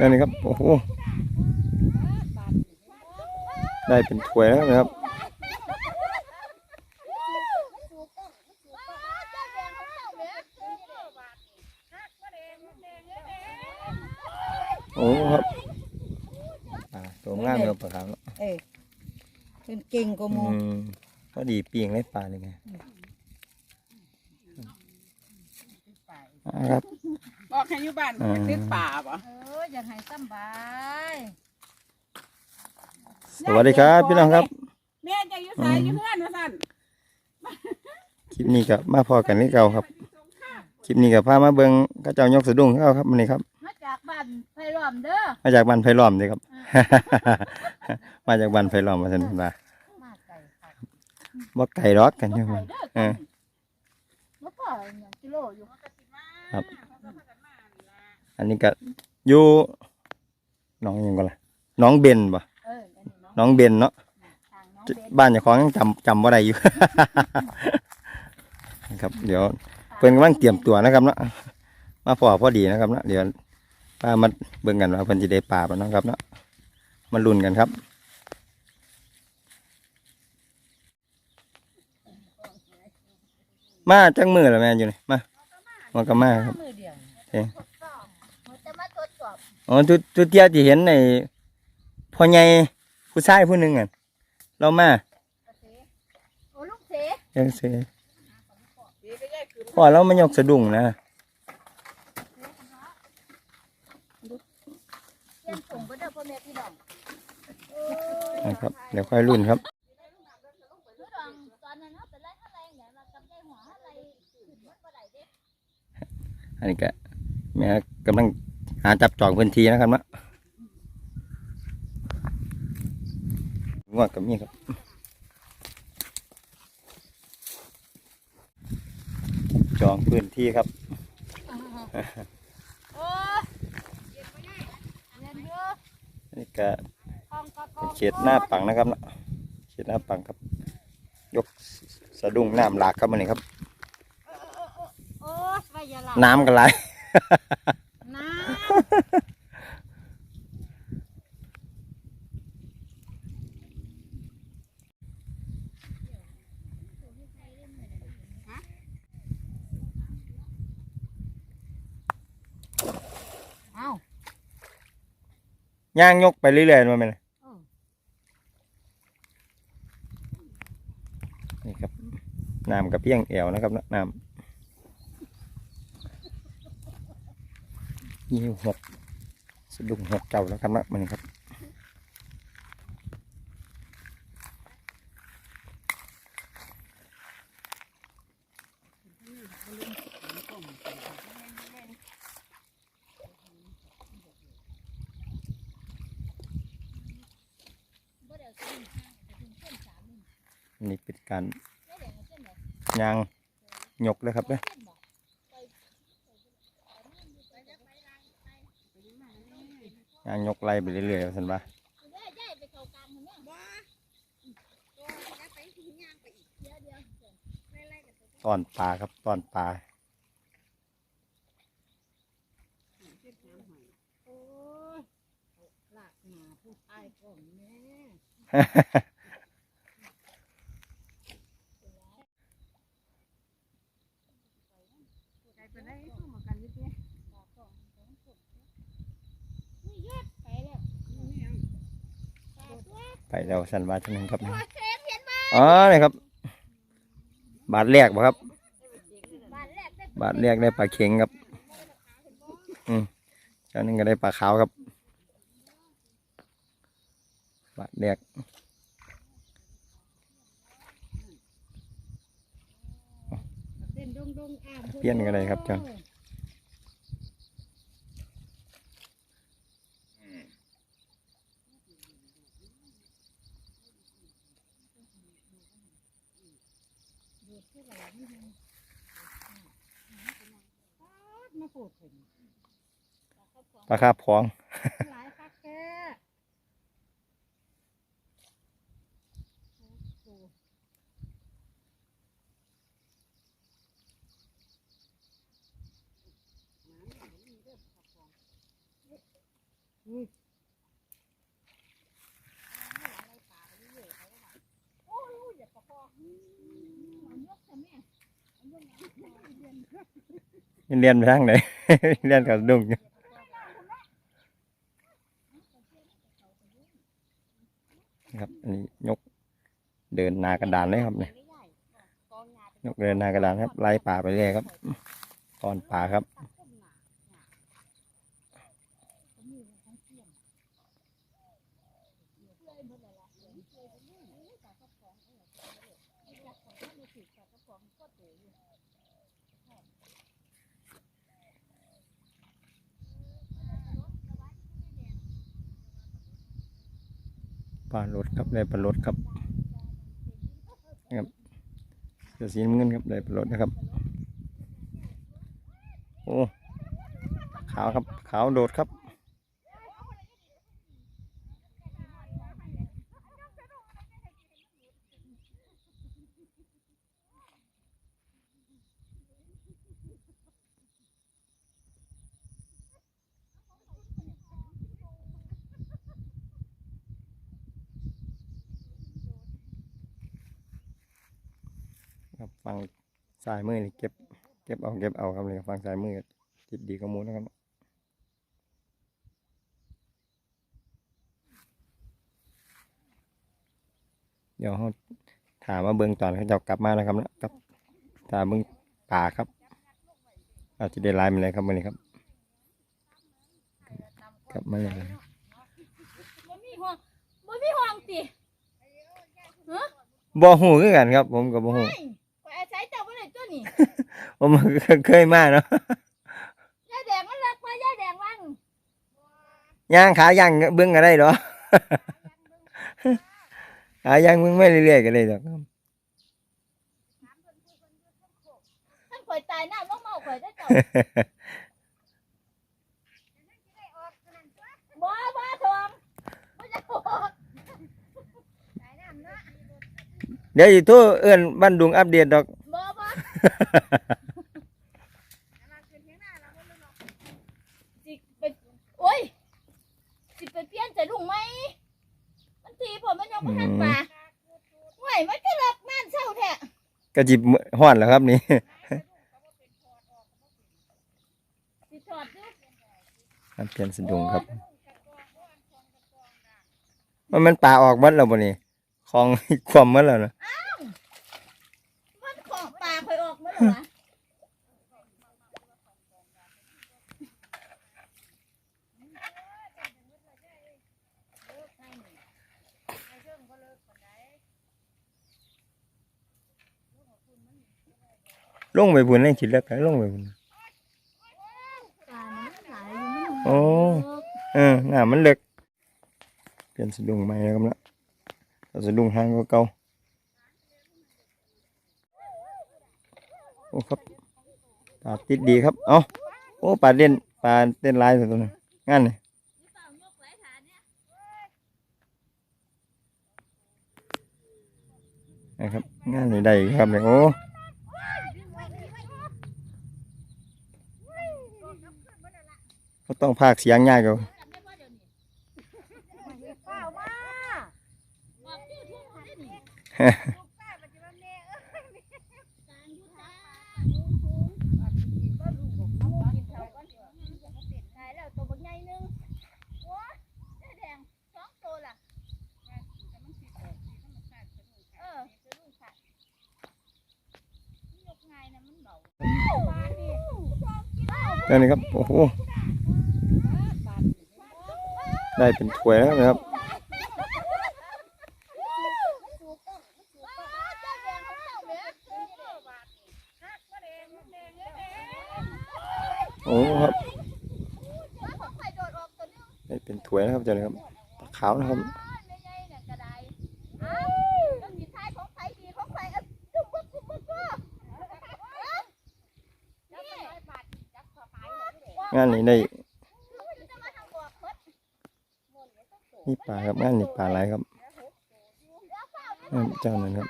นั่นนี่ครับโอ้โหได้เป็นถ้วยแล้วนะครับโอ้ครับอ่าตัวงามเลยปลาขาวเนอะเออเพิ่นเก่งกว่าหอืมู่มพอดีปีงได้ปลาเลยไงอ่าครับบอกให้อยู่บ้านอ่าติดป่าบ่เอออยากให้สำบายสวัสดีครับพี่น้องครับ แม่จะอยู่ไสายอยู่เพื่อนว่าซั่นคลิปนี้กับมาพอกันที่เก่าครับ คลิปนี้กับพามาเบิงกระเจ้ายกสะดุ้งเข้าครับมันนี้ครับ มาจากบ้านไผ่ล้อมเด้อ มาจากบ้านไผ่ล้อมเลยครับ มาจากบ้านไผ่ล้อมมาสันมามาไก่ค่ะบ่ไก่รอกกันใช่ไหมไก่เด้อเออแล้วก็อย่างกิโลอยู่ครับ อันนี้ก็ อยู่หน้องหยังก็ล่ะหน้องเบนบ่เอออันนี้เนาะหน้องเบนเนาะทางน้องเบนบ้านเจ้าของยังจำจำว่าได้อยู่ ครับเดี๋ยว เพิ่นกำลังเตรียมตัวนะครับเนาะมาพอพอดีนะครับเนาะเดี๋ยวป้ามาเบิ่งกันว่าเพิ่นจะได้ปลาบ่เนาะครับเนาะมาลุ้นกันครับ มาจังมือแล้วแม่อยู่นี่มามันก็มาครับ มือเดียว เอ๊ะ มันจะมาตรวจส อบอ๋อทุทุเตียที่เห็นในพ่อใหญ่ผู้ชายผู้หนึงอะเรามากระเสโอ้ลูกเสเยังเสียดีก็ยายขึ้นพ่อเรามายกสะดุ้งนะเตรียมส่งไปเด้อพ่อแม่พี่น้องนะครับเดี๋ยวค่อยรุ่นครับพี่น้องตอนนั้นเฮาเป็นไรเท่าไรเนี่ยเรากับยายหัวเท่าไรขึ้นหมดบ่ได้เด้อันนี้ก็แม่กำลัง หาจับจองพื้นที่นะครับนะงวดกับมีครับจองพื้นที่ครับโอ้ยเย็นเยอะนี่ก็กองกะกเป็อนงเขตหน้าปังนะครับนะเขตหน้าปังครับ ยกสะดุ้งน้ำหลากครับมันนี่ครับโอ้ยไว้อย่าหลับน้ำกันไหลา เอาย่างยกไปเรื่อยๆมาไหมนะนี่ครับน้ำกับเพียงแอวนะครับนะน้ำ ยี่หกสะดุ้งหกเจ้าแล้วครับนะมันครับนี่เป็นการยางหยกเลยครับเนี่ยยางยก ไล่ไปเรื่อยๆสันว่าตอนปลาครับตอนปลาโอ้ยหลากหนาผู้ชายก่อนแม่ ใจไปได้สู้มากันอยู่ติ ไปแล้วสันว่าท่านนึงครับนี่อ๋อนี่ครับ บาทแรกบ่ครับ บาทแรกได้ปลาเข็งครับ อืมเจ้านึงก็ได้ปลาขาวครับ บาทแรกเต้นดงดงอ่างเปลี่ยนกันเลยครับเจ้า มาปลูกถึงปลาคาบพองหลายคักแค่ เรียนไปทางไหนเรียนกับดุงครับอันนี้ยกเดินนากระดานเลยครับเนี่ยยกเดินนากระดานครับไล่ป่าไปเรื่อยครับตอนป่าครับ ปลารดครับได้ปลารดครับนะครับเสือสีน้ำเงินครับได้ปลารดนะครับ โอ้ขาวครับขาวโดดครับ ครับฟังสายมือนี่เก็บ เก็บเอาเก็บเอาครับเลยฟังสายมือติดดีกว่าหมูนะครับเดี๋ยวเขาถามว่าเบิ่งตอนเขาจะกลับมานะครับนะกับถามเบิ่งป่าครับอาจจะได้ไลน์มาเลยครับวันนี้ครับกลับมาเลยครับบ่มีห่วงบ่มีห่วงติบ่หูคือกันครับ ผมกับบ่หู ผมเคยมาเนาะยายแดงมันรักมายายแดงวังย่างขาย่างเบิ่งก็ได้เหรอขาย่างเบิ่งไม่เรื่อยๆก็ได้ดอกครับท่านข่อยตายน้ำลงเมาข่อยได้อเจ้าบ่บ่ทองบ่จะออกตายน้ำเนาะเดี๋ยวสิโทรเอิ้นบ้านดุงอัปเดตดอกบ่บ่สิไปโอ้ยสิไปเปลี่ยนใจลุงไหมมัน ทีผมมันยังบ่ทันป่าห่วยมันก็รับม่านเช่าแท้ก็จิบฮ้อนแล้วครับนี่สิถอดดูครับเปลี่ยนสะดุงครับ มันมันป่าออกหมดแล้วบ่นี่ของ ความหมดแล้วนะ มันของป่าข่อยออกมาแล้ววะ ลงไปพุ่นเลยคิดแล้วก็ลงไปพุ่นป่ามันหลายอยู่มันโอ้เออหน้ามันเล็กเปลี่ยนสะดุงใหม่แล้วครับนะเอาสะดุงห่างกว่าเก่าโอ้ครับปลาติดดีครับเอาโอ้ปลาเด่นปลาเต้นลายตัวนั้นงั้นเลยนะครับงานนี้ได้อีกครับเนี่ยโอ้ ก็ต้องพากเสียงยากอยู่เปล่ามาบอกชื่อทุ่งได้นี่ตายแล้วตัวบักใหญ่หนึงโอ้ยได้แดงสองตัวล่ะเออจะลูกค่ะยกไงนะมันเบานั่นนี่ครับ โอ้โห ได้เป็นถ้วยแล้วนะครับ โอ้ครับได้เป็นถ้วยนะครับเจ้านี่ครับปลาขาวนะครับงานนี้ได้ นี่ป่าครับงานนี่ป่าไรครับเจ้าหนั้นครับ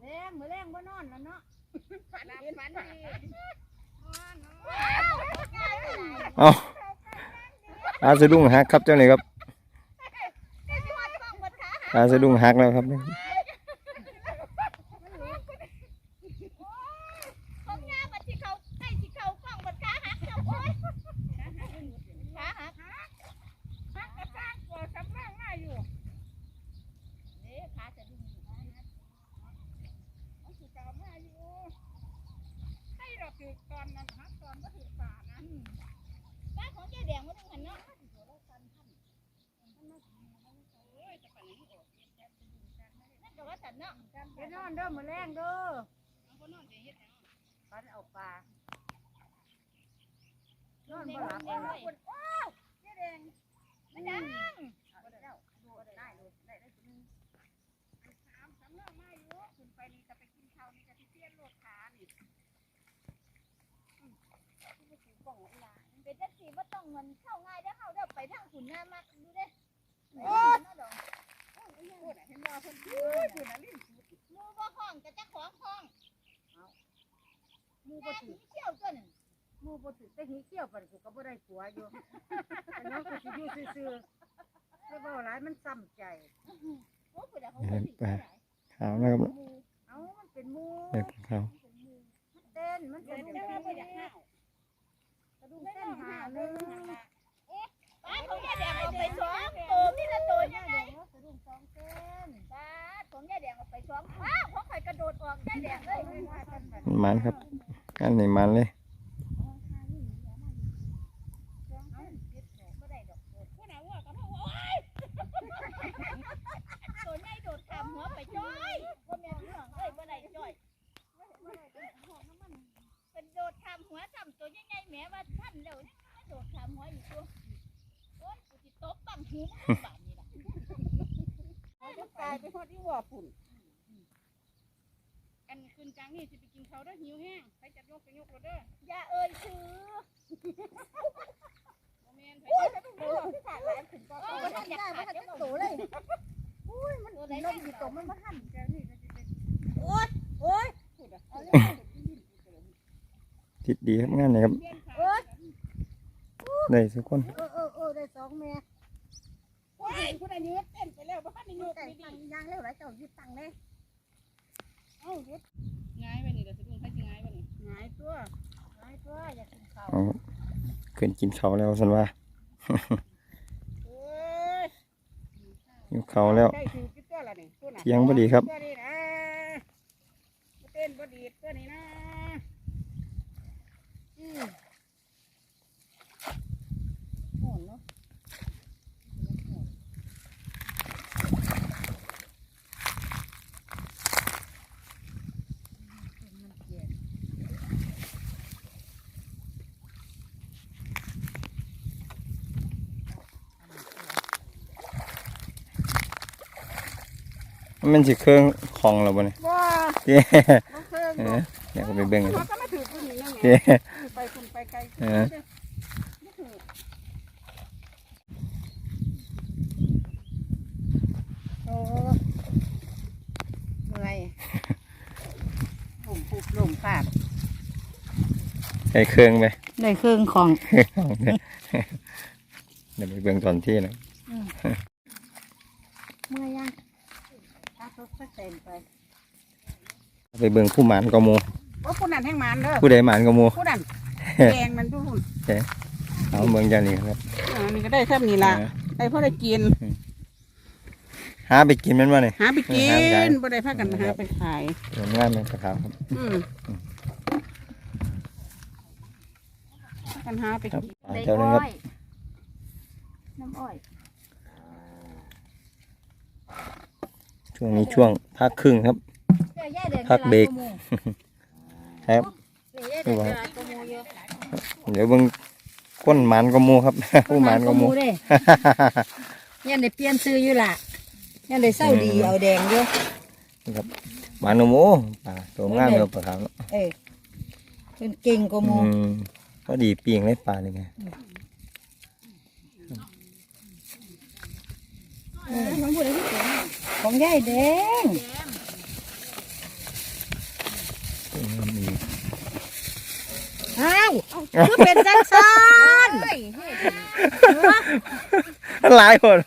แรงเหมือนแรงว่านอนแล้วเนาะเอาอาสะดุ้งฮะครับเจ้าหน่อยครับ ปลาสะดุ้งหักแล้วครับของงามมันที่เขาใกล้ที่เขากล้องบนขาหักเจ้าโอ้ยขาหักฮักกระสร้างกลัวสำลังง่ายอยู่เด้ขาจะดุ้งมันสิเก่ามาอยู่ให้เราถือตอนนั้นฮักตอนก็ถือป่านั้น ป้าของยายแดงมันต้องหันเนาะ เอ้ยจะไปไหนออก นั่นก็ว่าสันเนาะไปนอนเด้อมื้อแรงเด้อเอาบ่นอนสิเฮ็ดหยังปันเอาปลานอนบ่หลับเลยมันดังถามสำลังมาอยู่ขึ้นไปนี่จะไปกินข้าวนี่จะสิเปลี่ยนรถขานี่เป็นจังสีว่าต้องเงินเข้าง่ายได้อเข้าเด้อไปทางขุนหน้ามากดูเด้โอ้ พูดน่ะเห็นว่าเพิ่นพูดอยู่น่ะลิ้นมูบ่ห้องกับเจ้าของห้องหมู่แม่บ่ผีถือเขี้ยวตัวหนึ่งหมู่บ่ถือแต่หีเกี่ยวปันกูก็บ่ได้ผัวอยู่อันนั้นกูสิอยู่ซื่อๆแต่เว้าหลายมันซ้ำใจโอ้ผู้ใดเขาบ่ผีเท่าไหร่ขาวนะครับเอ้ามันเป็นหมู่เด็กขาวมันเต้นมันเป็นเป็นเป็นกระดุมเต้นหาหนึงป้าของยายแดงเอาไปสองตัวนี่ละตัวยังไง กระดุมยายแดงเอาไปสองว้าวของข่อยกระโดดออกยายแดงเลย มันครับอันนี้มันเลย บ่ได้ดอกโดดผู้น่ะว่ากับเขาโอ้ยตัวใหญ่โดดข้ามหัวไปจ้อยบ่แม่นเรื่องเอ้ยบ่ได้จ้อยเป็นโดดข้ามหัวซ้ำตัวใหญ่ๆแหมว่าท่านแล้วยังมาโดดข้ามหัวอีกตัวโอ้ยกูสิตบบังหูมึงบาดนี้ล่ะ จะตายไปฮ อดอีหัวปุ่นอันขึ้นจังนี่สิไปกินข้าวเด้อหิวแห้งไปจับยกไปยกเราเด้ออย่าเอ่ยชื่อบ่แม่นไปโอ้ยจะต้องโดดขาดหลายขึ้นก็บ่ทันอยากขาดเดี๋ยวมันโตเลยอุ้ยมันตัวไหนลงอยู่ตรงมันบ่ทันแกนี่ก็สิไปโอ้ยโอ้ยพูดอะเอาเลยทิศดีครับงานนี้ครับเปลี่ยนขา โอ้ยได้ทุกคน เออเออเออได้สองแม่ ผู้ใดผู้ใดยืดเต้นไปแล้วบ่ทันได้ยกไก่ไม่ดีตังยางแล้วหลายเจ้ายึดตังเลยเอ้ายึดง่ายไปนี่เดี๋ยวสิลุงให้สิง่ายไปนี่ง่ายตัวหลายตัวอยากกินข้าวเอาขึ้นกินเขาแล้วสันว่าอยหิวเขาแล้วได้ถือกี่ตังพอดีครับเต้นบ่ดีตัวนี้นะอืมโหนเนาะ มันสิเครื่องของเราบ่เนี่ยว้าเย้บ่เครื่องเอบ่อเดี๋ยวก็ไปเบิ่งกันเขาก็มาถือตัวนี้นั่นไงเย้ไปคุณไปไกลเออโอ้เมื่อยหลุมปุบหลุมปากใช้เครื่องไปในเครื่องของเดี๋ยวไปเบิ่งตอนที่นะ เมื่อยัง ถ้าทุ กเต็มไปไปเบิ่งผู้หมานก็หมูว่าผู้นั้นแห่งมันเด้อผู้ใดหมานก็หมูผู้นั้นแดงมันดูหุ่นเอาเมืองจานี่ครับอ่านี่ก็ได้แค่นี้ละได้พอได้กิน หาไปกินแมันว่าเนี่ย หาไปกิหาไปขาย นบ่ได้พากันหาไปขายเดี๋ยวงานมันกระขาวครับ อืมพากันหาไปครักิบนปลาเจ้าหนึงครับน้ำอ้อย ช่วงนี้ช่วงพักครึ่งครับเดี๋ยวย่าเดินพักเบรก ครับเดี๋ยวย่าเดินไปร้านกระมูเยอะเดี๋ยวเบิ่งก้นหมานก็หมูครับ ผู้หมานก็หมู เด้ ยันได้เปลี่ยนซื้ออยู่ล่ะยันได้เศร้าดีเอาแดงเยอะครับหมานก็หมูปลาตัวงามเดียวปลาขาวเนอะเออเป็นเก่งกว่าหมูอืมพอดีปีงเลยปลาเลยไง ของยายแดงตัวงามดีอ้าวคือเป็นจังซันเฮ้ยเฮ้ยหลายคน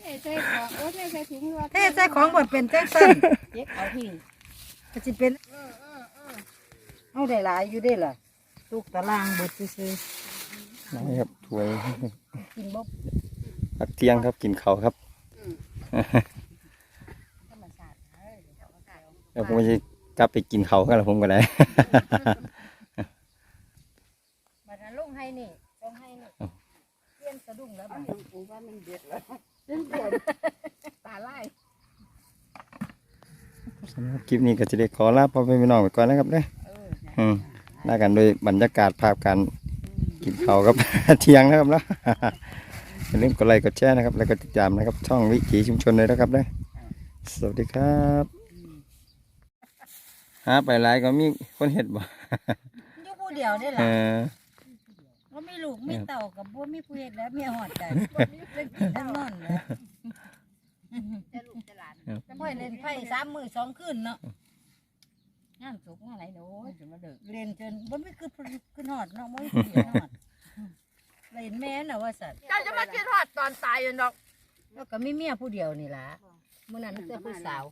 เฮ้ยใส่ของโอ้ยใส่ถุงว่าเทใส่ของบ่เป็นจังซันเก็บเอาทิ้งก็สิเป็นเอาได้หลายอยู่ได้ล่ะลูกตารางเบิดซื่อนี่ครับถ้วยๆกินบ่ พักเที่ยงครับกินข้าวครับธรรมชาติเอ้ยเดี๋ยวเขาขายเอาเดี๋ยวผมจะกลับไปกินข้าวกันแล้วผมก็ได้ บัดนั้นลงให้นี่ลงให้นี่เปลี่ยนสะดุ้งแล้วบัดนี้ผมว่ามันเด็ดแล้วซึ่งปวดตาไล่สำหรับคลิปนี้ก็จะได้ขอลาพ่อแม่พี่น้องไปก่อนนะครับเด้อเอออืมลากันโดยบรรยากาศภาพการกินข้าวครับ เที่ยงนะครับเนาะ อย่าลืมกดไลค์กดแชร์นะครับ แล้วก็ติดตามนะครับ ช่องวิถีชุมชนเลยนะครับเด้อสวัสดีครับหาไปหลายก็มีคนเห็ดบ่อยู่ผู้เดียวได้เอล่ะอบ่มีลูกมีเต่ากับบ่มีผู้เฮ็ดแล้วเมียหอดใจทั้งนอนแล้วจะลูกจะหลานพ่อยเล่นไพ่สามมื้อสองคืนเนาะงานสุกงานไหนโน้ยจะมาเด็กเล่นจนบ่มีคือคือหอดเนาะบ่มีผู้เดียวหอด เล่นแม่น่ะว่าสัตว์เจ้าจะมาคิดทอดตอนตายอยู่ดอกแล้วก็มีเมียผู้เดียวนี่ล่ะมื้อนั้นมันเจอผู้สาว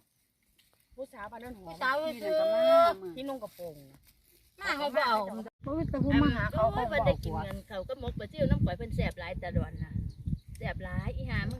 ผู้สาวบ้านนั้นหอมสาวซื้อที่นุ่งกระโปรงมาเขาบ่เอาบ่มีแต่ผู้มาหาเขาเขาเขาก็บ่ได้เอากินผัวเงินเขาก็มกไปเที่ยวน้ำปล่อยเพิ่นแสบหลายแต่ดอนน่ะแสบหลายอีหามึง